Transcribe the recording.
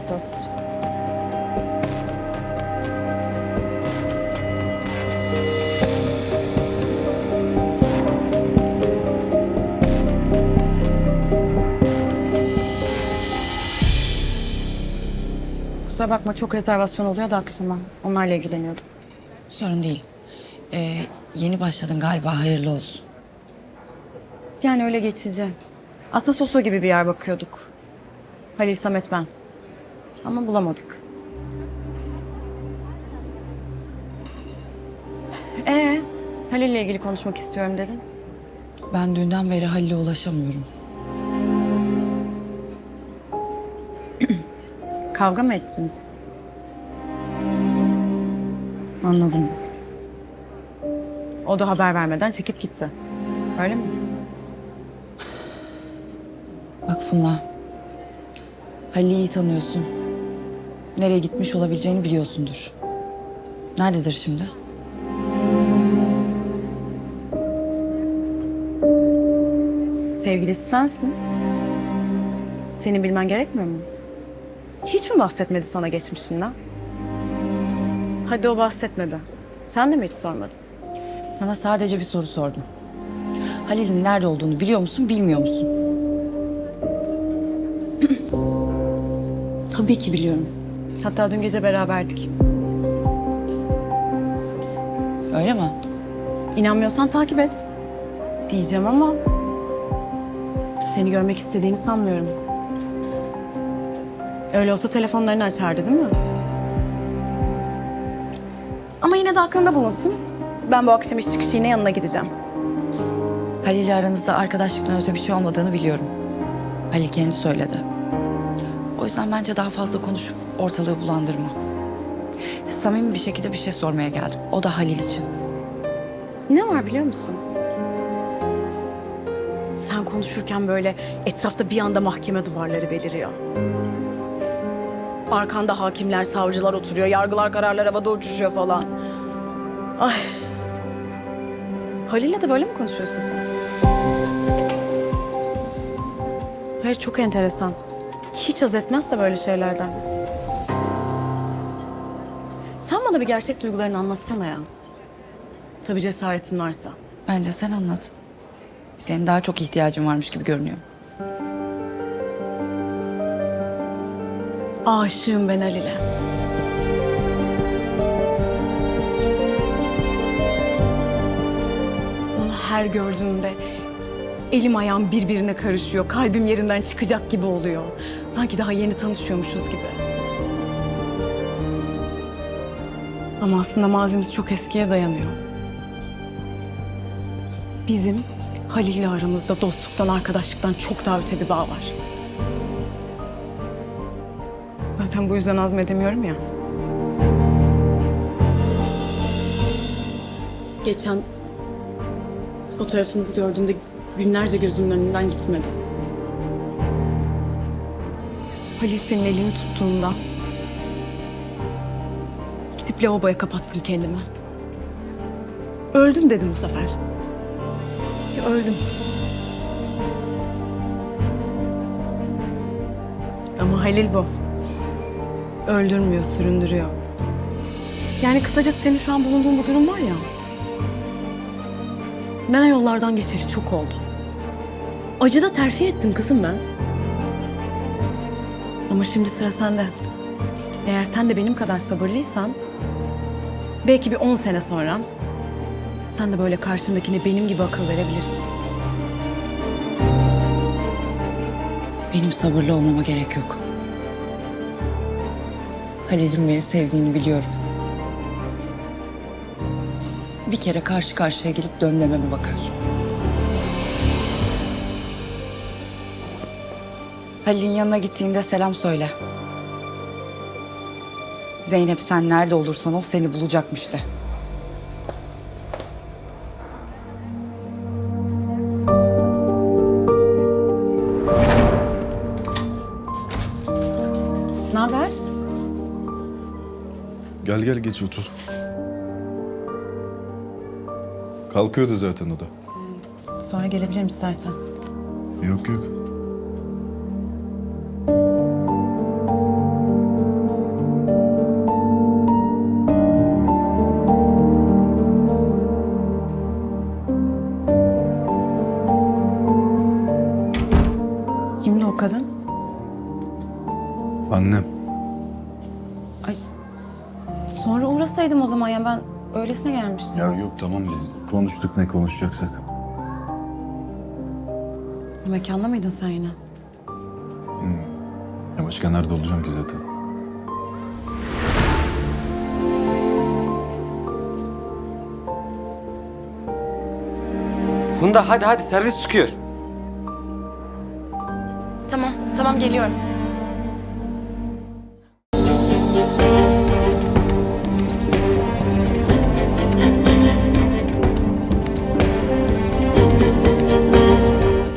Afiyet olsun. Kusura bakma çok rezervasyon oluyor da akşama. Onlarla ilgileniyordum. Sorun değil. Ee, yeni başladın galiba hayırlı olsun. Yani öyle geçici. Aslında Soso gibi bir yer bakıyorduk. Halil Samet ben. Ama bulamadık. Ee, Halil'le ilgili konuşmak istiyorum dedin. Ben dünden beri Halil'e ulaşamıyorum. Kavga mı ettiniz? Anladım. O da haber vermeden çekip gitti. Öyle mi? Bak Funda. Halil'i iyi tanıyorsun. Nereye gitmiş olabileceğini biliyorsundur. Nerededir şimdi? Sevgilisi sensin. Senin bilmen gerekmiyor mu? Hiç mi bahsetmedi sana geçmişinden? Hadi o bahsetmedi. Sen de mi hiç sormadın? Sana sadece bir soru sordum. Halil'in nerede olduğunu biliyor musun, bilmiyor musun? Tabii ki biliyorum. Hatta dün gece beraberdik. Öyle mi? İnanmıyorsan takip et. Diyeceğim ama... Seni görmek istediğini sanmıyorum. Öyle olsa telefonlarını açardı değil mi? Ama yine de aklında bulunsun. Ben bu akşam iş çıkışı yine yanına gideceğim. Halil'le aranızda arkadaşlıktan öte bir şey olmadığını biliyorum. Halil kendi söyledi. Yüzden bence daha fazla konuşup ortalığı bulandırma. Samimi bir şekilde bir şey sormaya geldim. O da Halil için. Ne var biliyor musun? Sen konuşurken böyle etrafta bir anda mahkeme duvarları beliriyor. Arkanda hakimler, savcılar oturuyor, yargılar kararlar havada uçuşuyor falan. Ay. Halil'le de böyle mi konuşuyorsun sen? Hayır çok enteresan. Hiç haz etmez de böyle şeylerden. Sen bana bir gerçek duygularını anlatsana ya. Tabii cesaretin varsa. Bence sen anlat. Senin daha çok ihtiyacın varmış gibi görünüyor. Aşığım ben Halil'e. Onu her gördüğümde elim ayağım birbirine karışıyor. Kalbim yerinden çıkacak gibi oluyor. Sanki daha yeni tanışıyormuşuz gibi. Ama aslında mazimiz çok eskiye dayanıyor. Bizim Halil'le aramızda dostluktan, arkadaşlıktan çok daha öte bir bağ var. Zaten bu yüzden azmedemiyorum ya. Geçen fotoğrafınızı gördüğümde günlerce gözümün önünden gitmedi. Halil senin elini tuttuğunda gidip lavaboya kapattım kendimi. Öldüm dedim bu sefer. Ya öldüm. Ama Halil bu. Öldürmüyor, süründürüyor. Yani kısaca senin şu an bulunduğun bu durum var ya. Ben yollardan geçeli çok oldu. Acıda terfi ettim kızım ben. Ama şimdi sıra sende. Eğer sen de benim kadar sabırlıysan... ...belki bir on sene sonra... ...sen de böyle karşındakine benim gibi akıl verebilirsin. Benim sabırlı olmama gerek yok. Halil'in beni sevdiğini biliyorum. Bir kere karşı karşıya gelip dön dememe bakar. Halil'in yanına gittiğinde selam söyle. Zeynep sen nerede olursan ol seni bulacakmış de. Ne haber? Gel gel geç otur. Kalkıyordu zaten o da. Sonra gelebilirim istersen. Yok yok. Kimdi o kadın? Annem. Sonra uğrasaydım o zaman ya ben öylesine gelmiştim. Ya yok tamam biz konuştuk ne konuşacaksak. Mekanda mıydın sen yine? Ya başka nerede olacağım ki zaten? Funda hadi hadi servis çıkıyor. Tamam, tamam geliyorum.